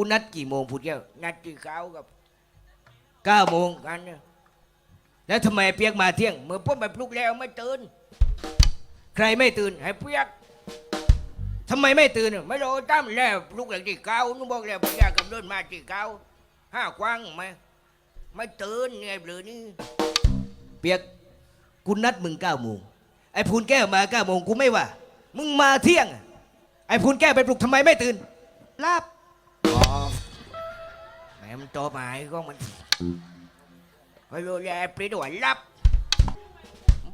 กูนัดกี่โมงพูดแก้วนัดที่เขากับเก้าโมงกันเนี่ยแล้วทำไมเปียกมาเที่ยงเมื่อพวกแบบปลุกแล้วไม่ตื่นใครไม่ตื่นให้เปียกทำไมไม่ตื่นไม่รู้ตั้มแล้วปลุกอย่างที่เขานุ่บอกแล้วพยากับเดินมาที่เขาห้ากว้างไหมไม่ตื่นไงเบลอนี่เปียกกูนัดมึงเก้าโมงไอ้พูนแก้วมาเก้าโมงกูไม่ว่า มึงมาเที่ยง ไอ้พูนแก้วไปปลุกทำไมไม่ตื่นลาบ แหมมันโตมาไอ้ก็มันไม่รู้แล้วปลิดว่ารับ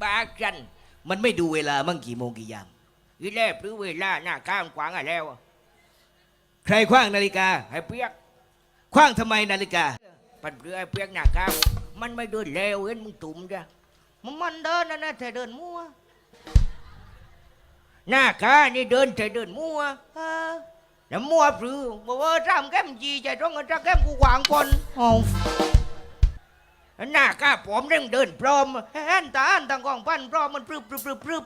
บาจัน มันไม่ดูเวลามั่งกี่โมงกี่ยามอีแลบหรือเวลาหน้าข้างขวางอะแล้ว ใครคว้างนาฬิกาให้เปียกคว้างทำไมนาฬิกา ปัดเรือไอ้เปียกหน้าข้างมันไม่เดินเร็วเห็นมึงตุ่มจ้ะมันมันเดินนะนะแต่เดินมั่วหน้าข้านี่เดินแต่เดินมั่ว ออแล้วมั่วปรือบอกว่าทำแก้มจีใจตรงกับแก้มกูขวางคนอ๋อหน้าข้าผมเร่งเดินพร้อมเห็นตาอันต่างกองพันพร้อมมันปรึบปรึบปรึบปรึบ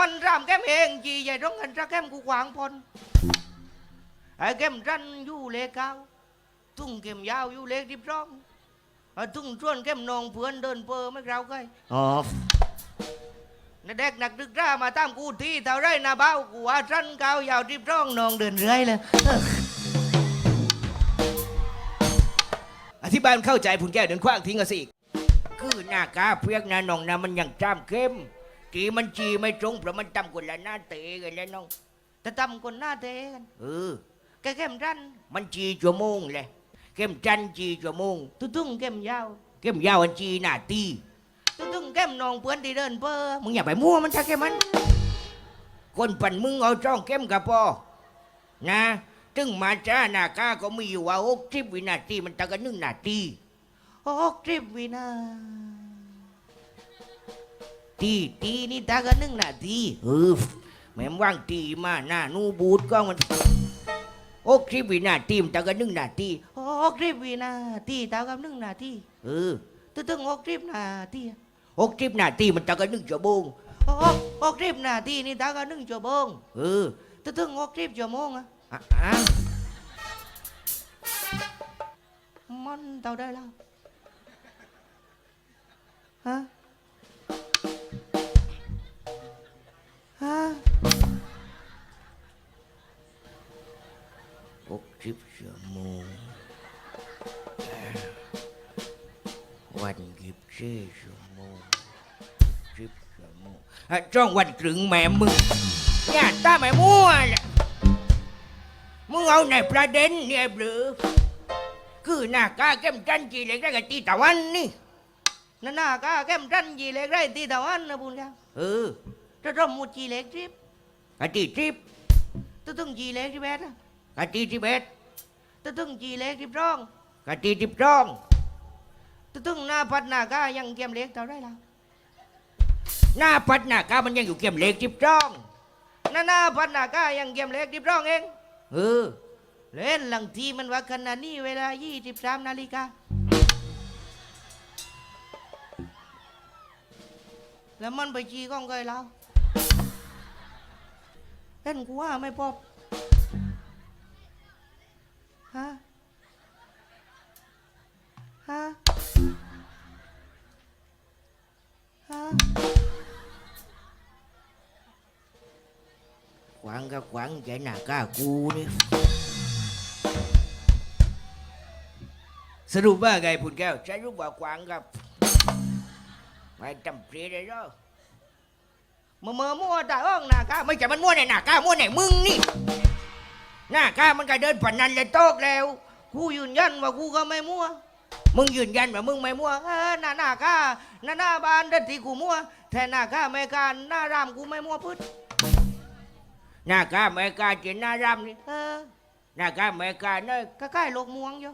มันรำแก้มเองจีใจตรงกันแก้มกูขวางพนไอ้แก้มรันอยู่เลกาวตุ้งเก็มยาวอยู่เลกดิบร้องไอ้ตุ้งชวนแก้มนองเพื่อนเดินเปอไม่เราใครอ๋อ นเด็กนักดึกร่ามาตามกูที่เท่าไรนะเบ้ากูว่ารันกาวยาวดิบร้องนองเดินเรื่อยเลยอธิบายมันเข้าใจพูนแก้วเดินคว้างทิ้งเอาสิอีกคือหน้ากาเพียกนะน้องนะมันยังจ้ำเข้มจีมันจีไม่ตรงเพราะมันต่ำกว่าละหน้าเตะกันแล้วน้องแต่ต่ำกว่าหน้าเตะกันเออแกเข้มรันมันจีชั่วโมงเลยเข้มจันจีชั่วโมงตุ้ตุ้งเข้มยาวเข้มยาวอันจีหน้าตี ตุ้ตุ้งเข้มนองเพื่อนที่เดินเพ้อมึงอย่าไปมั่วมันจะเข้มมันคนปั่นมึงเอาจ้องเข้มกับพอนะตึงมาจ้าหน้ากาก็มีอยู่ว่าหกสิบวินาทีมันตะกันหนึ่งนาทีหกสิบวินาตีตีนี่ตากันหนึ่งนาทีเออแม่มว่างตีมาหน้านูบูดก็มันโอ้คลิปวินาทีมันตากันหนึ่งนาทีโอ้คลิปวินาทีตากันหนึ่งนาทีเออตึ้งตึ้งหกคลิปนาที หกคลิปนาทีมันตากันหนึ่งชั่วโมงโอ้หกคลิปนาทีนี่ตากันหนึ่งชั่วโมงเออตึ้งตึ้งหกคลิปชั่วโมงอะอะอะมันเท่าได้แล้วฮะฮะหกสิบชั่วโมงวันยี่สิบสี่ชั่ว จ้องวันกลึงแม่มึงเนี่ยตาแม่มั่วเนี่ยมึงเอาในประเด็นเนี่ยหรือคือหน้ากาเข้มจันจีเล็กได้กับตีตะวันนี่นั่นหน้ากาเข้มจันจีเล็กได้ตีตะวันนะบุญแล้วเออจะร่มมุจีเล็กทริปกะตีทริปตึ้งตึ้งจีเล็กที่เบสกะตีที่เบสตึ้งตึ้งจีเล็กที่ร้องกะตีที่ร้องตึ้งตึ้งหน้าพัดหน้ากายังเกมเล็กเท่าไรแล้ว หน้าพัดหน้ากามันยังอยู่เกมเล็กที่ร้องหน้าหน้าพัดหน้ากายังเกมเล็กที่ร้องเองเออเล่นหลังทีมันว่าขนาดนี้เวลา 23 นาฬิกาแล้วมันไปจีก้องเคยเราเล่นกูว่าไม่พบฮะ ก็ขวางใจหน้าก้ากูนี่สรุปว่าไงพูนแก้วใช้รูปว่าขวางกับไม่จำเพลียเลยเหรอมาเมื่อมั่วตาอ้องหน้าก้าไม่ใช่มันมั่วในหน้าก้ามั่วในมึงนี่หน้าก้ามันก็เดินผ่านนันเลยโตกแล้วกูยืนยันว่ากูก็ไม่มั่วมึงยืนยันว่ามึงไม่มั่วเออหน้าหน้าก้าหน้าหน้าบ้านเดินที่กูมั่วแต่หน้าก้าไม่การหน้ารามกูไม่มั่วพึ่ หน้ากล้าไม่กล้าเจนหน้ารามนี่เออหน้ากล้าไม่กล้าเนยก็ใกล้ๆลกม่วงอยู่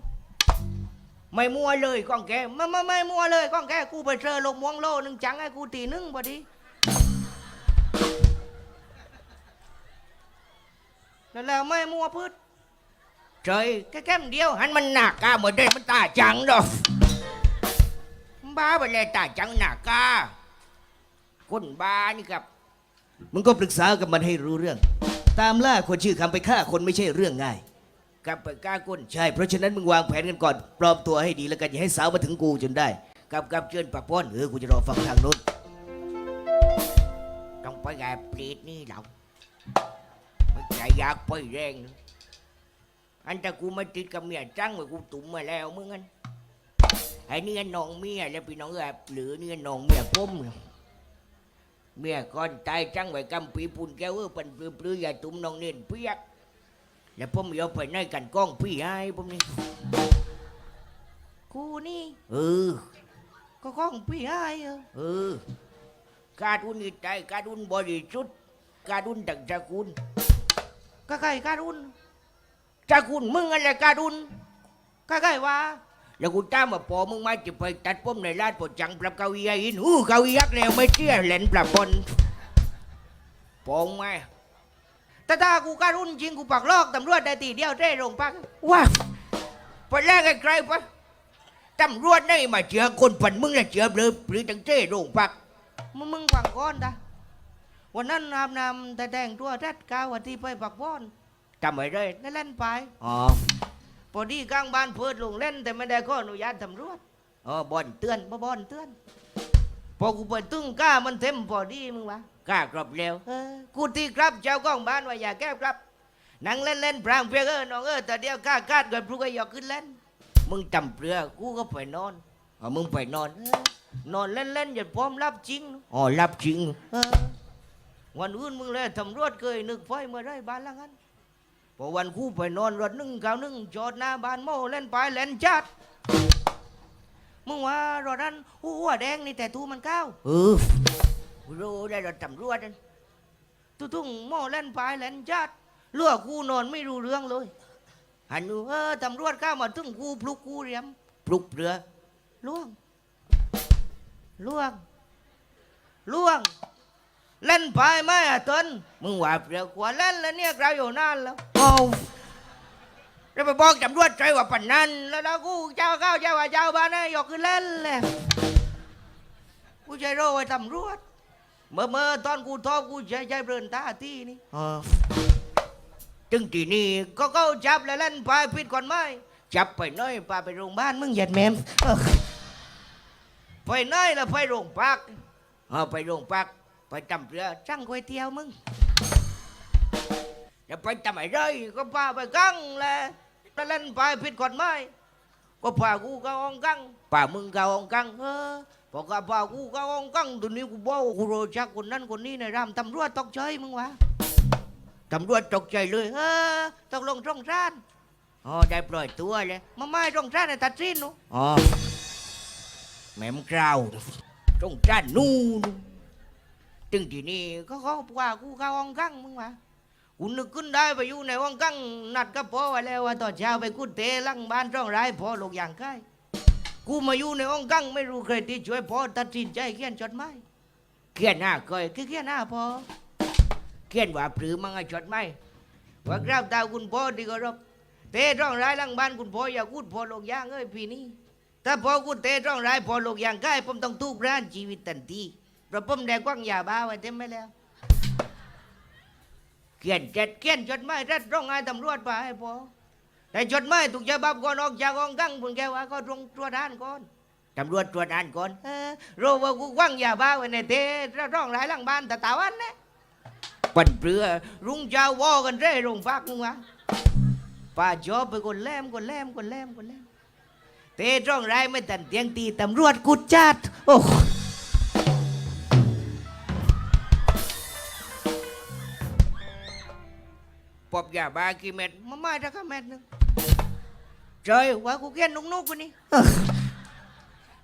ไม่มั่วเลยก้องแกไม่ไม่ไม่มั่วเลยก้องแกกูไปเจอลกม่วงโลนึงจังให้กูตีหนึงพอดีแล้วแล้วไม่มั่วพืช trời cái cái mình điêu hắn mình nà ca mà đây mình tà chẳng đâu ba bên này tà chẳng nà ca คนบ้านี่ครับ มึงก็ปรึกษากับมันให้รู้เรื่อง ตามล่าคนชื่อคำไปฆ่าคนไม่ใช่เรื่องง่ายกลับไปกล้ากุนใช่เพราะฉะนั้นมึงวางแผนกันก่อนปลอมตัวให้ดีแล้วกันอย่าให้สาวมาถึงกูจนได้กับกับเชิญปักพป้อนนเออกูจะรอฟังทางโน้นต้องไปแอบปลีดนี่เราไม่ใจอยากไปแรงนะอันแต่กูไม่ติดกับเมียจังไว้กูตุ่มมาแล้วมึงอันไอ้นี่อันน้องเมียแล้วพี่น้องแอบหรือนี่อันน้องเมียผมเนี่ย เมียก่อนตายจังไว้กำปีปุ่นแก้วเออเป็นปลือปลืออย่าตุ่มน้องเนียนเปียกแล้วผมยอมไปในกันกล้องพี่ให้ผมนี่กูนี่ เออ ก็ข้องพี่ให้เออเออ การุณนิใจการุณบริสุทธิ์การุณดังจักุลก็ใครการุณจักุลมึงอะไรการุณก็ใครว่า แล้วกูตามมาพอมึงมาจะไปตัดผมในร้านปวดจังปรับเกาอีอินอู้เกาอียักษ์แล้วไม่เชื่อเล่นปรับบนปองไหมแต่ถ้ากูการุณจริงกูปักลอกตำรวจได้ตีเดียวได้โรงพักว้าไปแรกไอ้ใครปะตำรวจได้มาเจอคนปั่นมึงนะเจอเลอหรือจังเจ้โรงพักมึงมึงฟังก่อนตาวันนั้นอาบน้ำแต่แดงตัวแรดกาวันที่ไปปักบอนทำไมได้ได้เล่นไปอ๋อ พอดีกลางบ้านเพิดลงเล่น แต่ไม่ได้ข้ออนุญาตตำรวจอ๋อบอลเตือนบ่บอนเตือน พอกูไปตึ้งก้ามันเต็มพอดีมึงวะกล้ากรอบแล้วเออกูตีครับเจ้ากล้องบ้านว่าอย่าแก้ครับนั่งเล่นเล่นๆพรางเพียงเออน้องเออแต่เดียวก้าคาดกันพลุกก็อยากขึ้นเล่น มึงจำเปลือกูก็ไปนอนอ๋อมึงไปนอนเออนอนเล่นเล่นๆอย่าพร้อมรับจริงอ๋อรับจริงเออวันอื่นมึงเลยตำรวจเคยนึกไฟเมื่อไรบ้านละงั้น พอวันคู่ไปนอนรถหนึ่งเก้าหนึ่งจอดหน้าบ้านโม่เล่นไปเล่นจัดมึงว่ารถนั้นหัวแดงนี่แต่ทูมันก้าวเออกูรู้ได้รถตำรวจนั่นตุ้ทุ่งโม่เล่นไปเล่นจัดเลือกกูนอนไม่รู้เรื่องเลยหันดูเออตำรวจก้าวมาถึงกูพลุกกูเรียมปลุกเปลือล่วงล่วงล่วง เล่นไปไหมอะตนมึงว่าเปลือกกว่าเล่นแล้วเนี่ยเราอยู่นานแล้วเอาแล้วไปบอกตำรวจใจว่าปันนั้นแล้วเรากูเจ้าเข้าเจ้าว่าเจ้าบ้านนะยกขึ้นเล่นเลยกูใจโร่ไว้ตำรวจ เมื่อเมื่อตอนกูทอบกูใจใจเบิ่นตาที่นี่อ๋อจึงทีนี้ก็เข้าจับแล้วเล่นไปผิดก่อนไหมจับไปหน้อยพาไปโรงพยาบาลมึงเหยียดแมมเออไปไหนแล้วไปโรงพักเอาไปโรงพัก ไปตำเปลือช่างก๋วยเตี๋ยวมึงแล้วไปทำไมไรก็พาไปกั้งแหละแล้วเล่นไปผิดกฎหมายก็พากูเข้าห้องกั้งป่ามึงเกาองกังเออพอกพากูเข้าห้องกั้งตัวนี้กูบอกว่ากูโรชักคนนั้นคนนี้ในรามตำรวจตกใจมึงวะตำรวจตกใจเลยเออตกลงตรงร้านอ๋อได้ปล่อยตัวเลยมาไม่ตรงร้านในตัดสินหนูอ๋อแม่มกราวตรงจ้านนู่น จึงทีนี้ก็เขาพากูเข้าห้องกั้งมึงวะกูนึกขึ้นได้ไปอยู่ในห้องกั้งนัดกับพ่อไว้แล้วว่าตอนเช้าไปกูเตะลังบ้านร่องไร้พ่อลูกอย่างใกล้กูมาอยู่ในห้องกั้งไม่รู้ใครที่ช่วยพ่อตัดสินใจเขียนจดหมายเขียนหน้าก้อยคือเขียนหน้าพ่อเขียนว่าปรือมังไอจดไหมว่ากราบตาคุณพ่อดีก็รบเตะร่องไร้ลังบ้านคุณพ่ออย่าพูดพ่อลูกอย่างเอ้ยพี่นี่ถ้าพ่อกูเตะร่องไร้พ่อลูกอย่างใกล้ผมต้องทุกร้านชีวิตทันที เราะผมได้กว้างยาบ้าไว้เต็มไปแล้วเขียนเจ็ดเขียนจดหมายรัดร่องไห้ตำรวจไปให้พ่อแต่จดหมายถูกฉบับก่อนออกจากห้องกั้งผมแกว่าก็ตรงตัวจด้านก่อนตำรวจตรวจอ่านก่อนเออรู้ว่ากูกว้างยาบ้าไว้ในเตะร่องร้ายหลังบ้านแต่ตาวันนะปันเปลือรุ่งเช้าวอกันเร่โรงพักนึงวะป้าจอบไปคนแลมคนแลมคนแลมคนแลมเตะร่องไร้ไม่ตันเตียงตีตำรวจกุดจัดโอ้ อบยาบ้ากี่เม็ดมาไม่ถ้าข้าแม่นึงเจยว่ากูเขียนนุกนุกคนนี้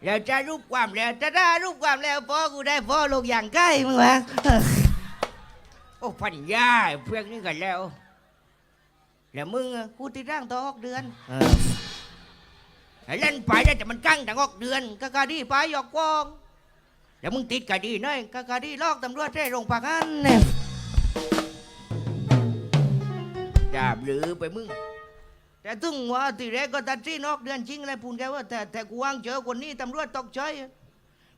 แล้วจะรูปความแล้วจะได้รูปความแล้วพ่อกูได้พ่อลูกอย่างใกล้มึงวะโอ้พันยาเพื่อนนี่กันแล้ว แล้วมึงอะกูติดร่างต่อหกเดือนเล่นไปได้แต่มันกั้งแต่งอกเดือนกะกะดีไปหยอกกองแล้วมึงติดกะดีน้อยกะกะดีลอกตำรวจได้โรงพักอันเนี่ย จาบหรือไปมึง แต่ถึงว่าทีแรกก็ตัดที่นอกเดือนจริงเลยพูนแกว่าแต่แต่กูวางเจอคนนี้ตำรวจตกใจ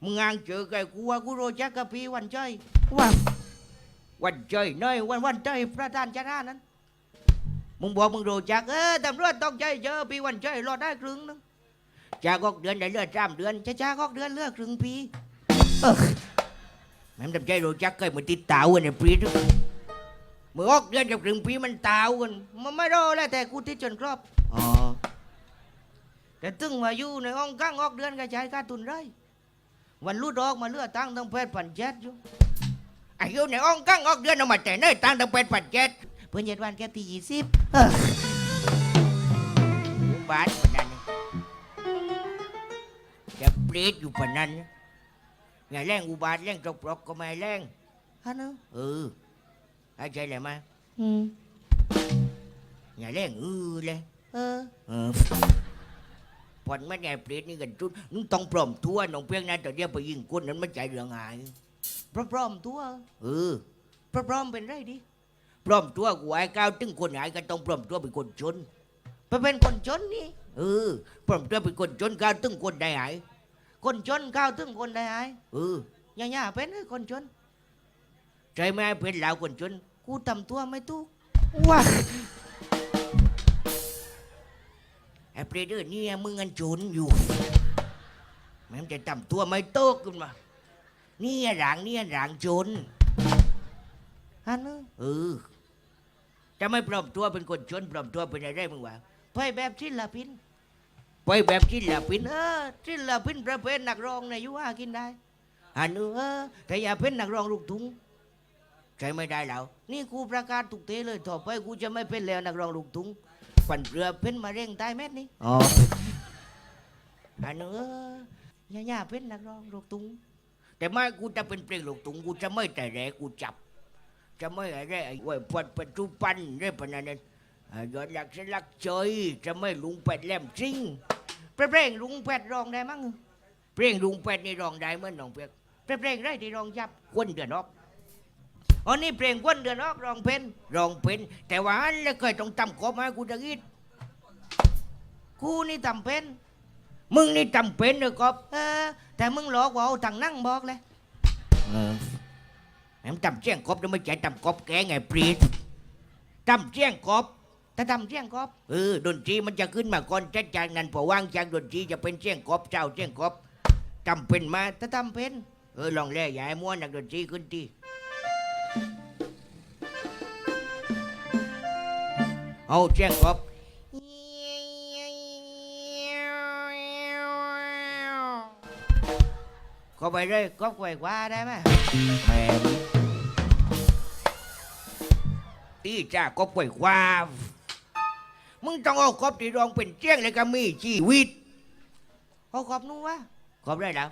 มึงงางเจอไก่กูว่ากูโรจักกะปีวันใจว่าวันเจยน้อยวันวันเจยประธานชนะนั้น มึงบอกมึงรู้จักเออตำรวจต้องใจเจอปีวันเจยรอดได้ครึ่งนึงจากออกเดือนได้เลือดสามเดือนจะจากออกเดือนเลือดครึ่งปีเออแม่งทำใจรู้จักเคยมันติดตาวกันในปีนึงเมื่อออกเดือนกับครึ่งปีมันตาวกันมันไม่รอแล้วแต่กูที่จนครอบอ๋อแต่ตึงมาอยู่ในห้องก้างออกเดือนกระจายการตุนไรวันรูดออกมาเลือดตั้งตั้งแปดพันเจ็ดอยู่อายุในห้องก้างออกเดือนเอามาแต่เนิ่ตั้งตั้งแปดพันเจ็ดเพื่อนเจ็ดวันแค่ตียี่สิบบาทปานนั้นจะเปรตอยู่ปานนั้นอย่าแรงอุบาทแรงตกปลอกก็ไม่แรงฮะเนอะเออ เข้าใจเลยไหมยอืมอย่าแรงเออเลยเออ เออผ่อนไม่ไงเปรตนี่กันจุดมึงต้องปลอมตัวน้องเพียงนะแต่เดี๋ยวไปยิงคนนั้นมันใจเรื่องหายปลอมปลอมตัว เออปลอมปลอมเป็นไรดิปลอมตัวกูไอ้ก้าวตึงคนหายก็ต้องปลอมตัวเป็นคนจนไปเป็นคนจนนี่เออปลอมตัวเป็นคนจนก้าวตึงคนได้หายคนจนก้าวตึงคนได้หายเออย่าย่าเป็นไอ้คนจน ใจไม่ให้เป็นแล้วคนจน กูทำตัวไม่ถูกว้าไอ้เปรตเดอร์เนี่ยมึงงันจนอยู่แมันจะทำตัวไม่โตขึ้นมาเนี่ยหลังเนี่ยหลังจนฮะเนอะเออจะไม่ปลอมตัวเป็นคนจนปลอมตัวเป็นอะไรมึงวะไปแบบศิลปินไปแบบศิลปินเออศิลปินประเภทนักร้องในยอยุหากินได้อันนู้เออแต่อย่าเป็นนักร้องลูกทุ่ง ใช่ไม่ได้แล้ว นี่กูประกาศตุกเตะเลยต่อไปกูจะไม่เป็นแล้วนักร้องลูกทุ่งปั่นเรือเป็นมะเร็งตายแม่นี่อ๋ออันนู้เอออย่าอย่าเป็นนักร้องลูกทุ่งแต่ไม่กูจะเป็นเพลงลูกทุ่งกูจะไม่แต่แรกกูจับ จะไม่อะไรไอ้ไว้พดปัจจุบันเรื่องพนันนั้นอ่ายอดหลักสลักเจยจะไม่ลุงเป็ดแหลมจริงเพลงลุงเป็ดร้องได้มั้งเพลงลุงเป็ดนี่ร้องได้เหมื่อนน้องเปียกเพลงไรที่ร้องยับควนเดือนออก อ๋อนี่เพลงควนเดือนออกร้องเป็นร้องเป็นแต่ว่าอันแล้วเคยต้องตำกบมากูจะกิดกูนี่ตำเป็นมึงนี่ตำเป็นเลยกบเออแต่มึงหลอกว่าเอาทางนั่งบอกเลยเออแม่งตำเจียงกบจะไม่ใช่ตำกบแกไงปรีดตำเจียงกบแต่ตำเจียงกบเออดนตรีมันจะขึ้นมาก่อนแต่จากนั้นพอว่างจากดนตรีจะเป็นเจียงกบเจ้าเจียงกบตำเป็นมาแต่ตำเป็นเออลองแล่ยาให้ม้วนนักดนตรีขึ้นที่ เอาเจียงกบก็ไปเลยกบไกวกว่าได้ไหมแม่ตีจ้ากบป่วยความึงต้องเอากบที่รองเป็นเจียงเลยก็มีชีวิตเอากบนู้นวะกบได้แล้ว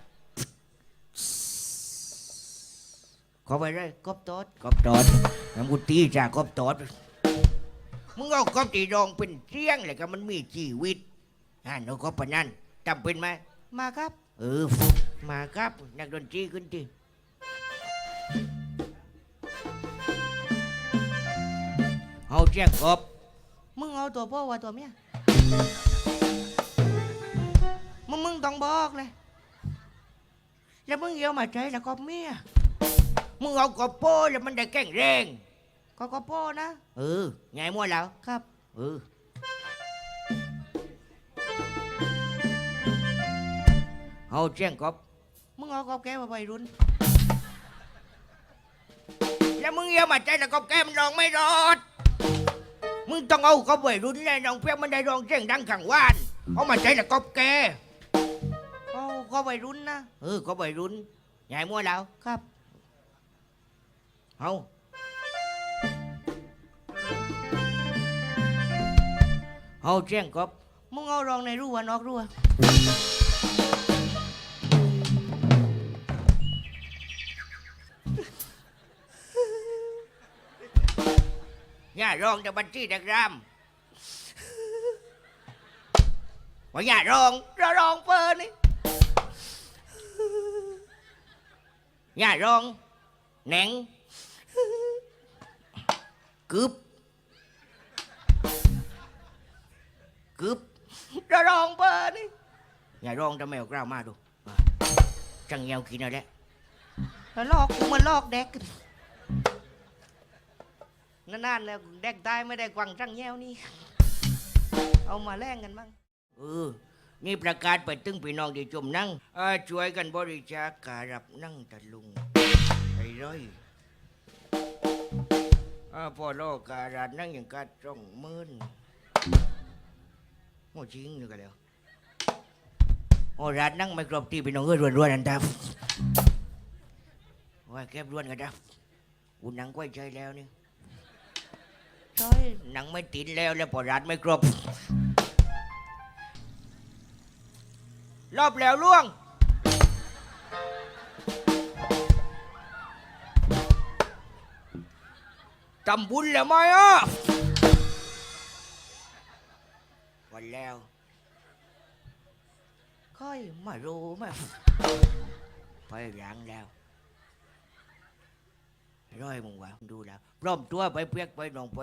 กบไปเลยกบตอดกบตอดแล้วกูตีจ้ากบตอดมึงเอากบที่รองเป็นเจียงเลยก็มันมีชีวิตอ่าเอากบปะนั่นจำเป็นไหมมาครับ เออมาครับนักดนตรีขึ้นทีเอาแจ้งกบมึงเอาตัวพ่อว่าตัวเมียมึงมึงต้องบอกเลยแล้วมึงเอามาใช้แล้วกบเมีย มึงเอากบโป้แล้วมันได้แข็งแรงก็กบโป้นะ เออไงมั่วแล้วครับ เออ เอาแจ้งกบมึงเอากบแก้มาไปรุ่น แล้วมึงเอามาใช้แล้วกบแก้มันรองไม่รอด มึงต้องเอาเขาไว้รุ่นแน่น้องเพียงมันได้ร้องเสียงดังขังว่าน เอามาใช้แต่กอบแกเอาก็ไว้รุ่นนะ เออก็ไว้รุ่นใหญ่มั่วแล้วครับ เอาเอาเสียงกบมึงเอารองในรั้วนอกรั้ วอย่ารองจะบัญชีดักรามว่าอย่ารองเรารองเปิดนี่อย่ารองแหนงกึบกึบเรารองเปิดนี่อย่ารองทำไมเอากล้าวมาดูมาจังเงียวกินอะไรแล้วลอกกูมันลอกแดกนานๆแล้วแดกตายไม่ได้กวังจังแย้วนี่เอามาแล่งกันบ้างเออนี่ประกาศไปตึงพี่น้องที่จมนั่งเอ่อช่วยกันบริจาคการรับนั่งตะลุงไอ้ร้อยเอ่อพอโลกการันั่งอย่างกัดจ้องมื่นโอ้จริงอยู่กันแล้วโอ้รัดนั่งไม่ครบที่พี่น้องเอ้ยรวนๆนั่นทับว่าแก็บรวนกันทับอุหนังก้อยใจแล้วนี่ใช่หนังไม่ติดแล้วแล้วพอรัดไม่ครบรอบแล้วล่วง จำบุญแล้วไหมอะวันแล้วค่อยมารู้มาไปหลังแล้วร้อยมึงวะดูแล้วพร้อมตัวไปเปียกไปนองไป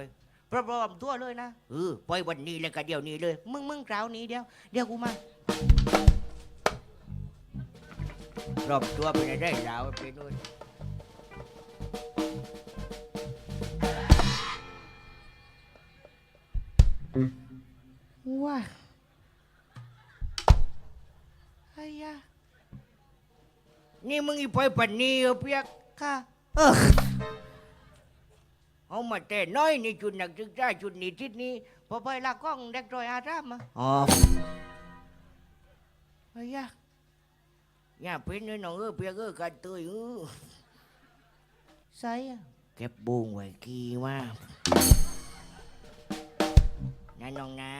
พร้อมๆตัวเลยนะเออไปวันนี้แล้วก็เดี๋ยวนี้เลย มึงมึงคราวนี้เดียวเดี๋ยวกูมารอบตัวไปได้แล้วไปนู่น นี่มึงอีไปปันนี้เหรอเปียกค่ะ เออเอามาแต่น้อยนี่จุดหนักจึกษาจุดนี้ทิศนี้พอไปละกล้องเด็กรอยอารามมาอ๋อไอ้ยาอย่าเป็นเลยน้องเออเปียกเออกันเตยเออใส่อะเก็บบุ้งไว้กี่ว่านะน้องนะ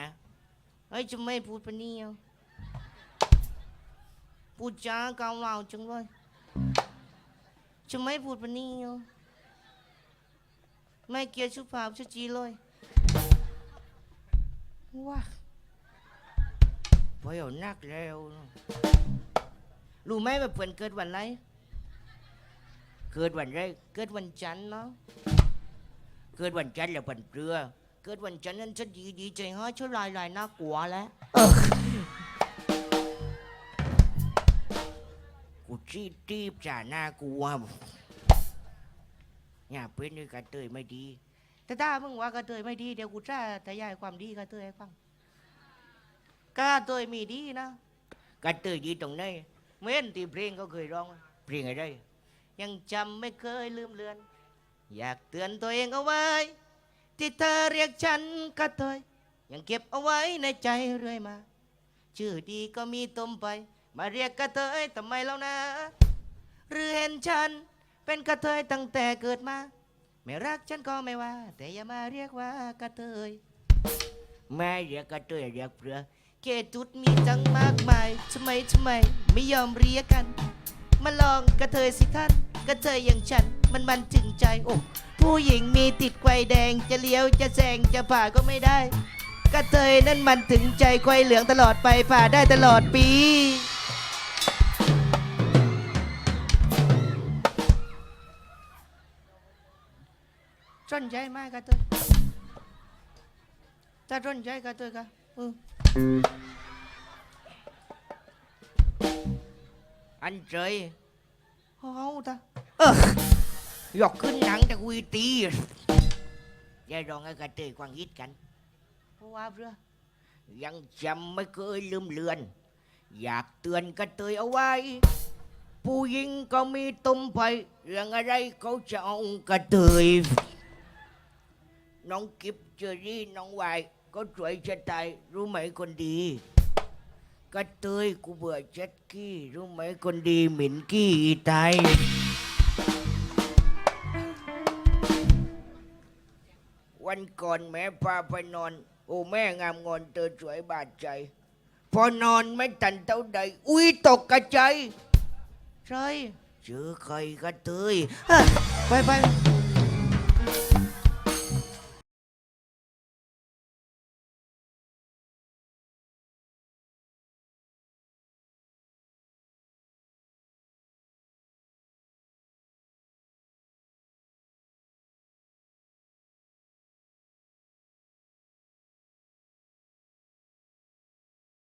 เฮ้ยจะไม่พูดปะเนี่ยวพูดจากาวาวจังเลยจะไม่พูดปะเนี่ยวไม่เกียร์สุภาพชุจีเลย ว้าพอเอานักแล้วรู้ไหมว่าเพื่อนเกิดวันไร เกิดวันไรเกิดวันจันทร์เนาะ เกิดวันจันทร์แล้ววันเรือ เกิดวันจันทร์นั้นฉันดีดีใจให้ช่วลายลายน่ากลัวแล้ว จีตีบจ่าหน้ากูว่าอย่าเป็นเลยกันเตยไม่ดี แต่ถ้ามึงว่ากระเทยไม่ดีเดี๋ยวกูจะทยายความดีกระเทยให้ฟังกระเทยมีดีนะกันเตยดีตรงไหนเมื่อนทีเพลงเขาเคยร้องเพลงอะไรยังจำไม่เคยลืมเลือน อยากเตือนตัวเองเอาไว้ ที่เธอเรียกฉันกระเทยยังเก็บเอาไว้ในใจเรื่อยมา ชื่อดีก็มีตมไป มาเรียกกระเทยทำไมแล้วนะ หรือเห็นฉันเป็นกระเทยตั้งแต่เกิดมา ไม่รักฉันก็ไม่ว่า แต่อย่ามาเรียกว่ากระเทยแม่เรียกกันเตยเรียกเปลือเกจุดมีจังมากมายทำไมทำไมไม่ยอมเรียกกัน มาลองกระเทยสิท่าน กระเทยอย่างฉันมันมันถึงใจโอ้ผู้หญิงมีติดไฟแดงจะเลี้ยวจะแซงจะผ่าก็ไม่ได้ กระเทยนั้นมันถึงใจไควเหลืองตลอดไปผ่าได้ตลอดปี สนใจไหมกระเทยถ้าสนใจกระเทยก็เอออันเจยเอาตาหยอกขึ้นหนังแต่กุยตียายรองไอ้กันเตยควางยิดกันเพราะว่าเพื่อยังจำไม่เคยลืมเลือน อยากเตือนกระเตยเอาไว้ ผู้หญิงก็มีตุ่มไปเรื่องอะไรเขาจะเอากระเตย น้องกิฟเจอรี่น้องวายก็สวยจะตายรู้ไหมคนดี กระเตยกูเบื่อเจ็ดกี้รู้ไหมคนดีหมิ่นกี้ตายวันก่อนแม่พาไปนอน โอ้แม่งามงอนเธอสวยบาดใจ พอนอนไม่ทันเท่าใด อุ้ยตกกระใจใช่เจอใครกระเตยไปไป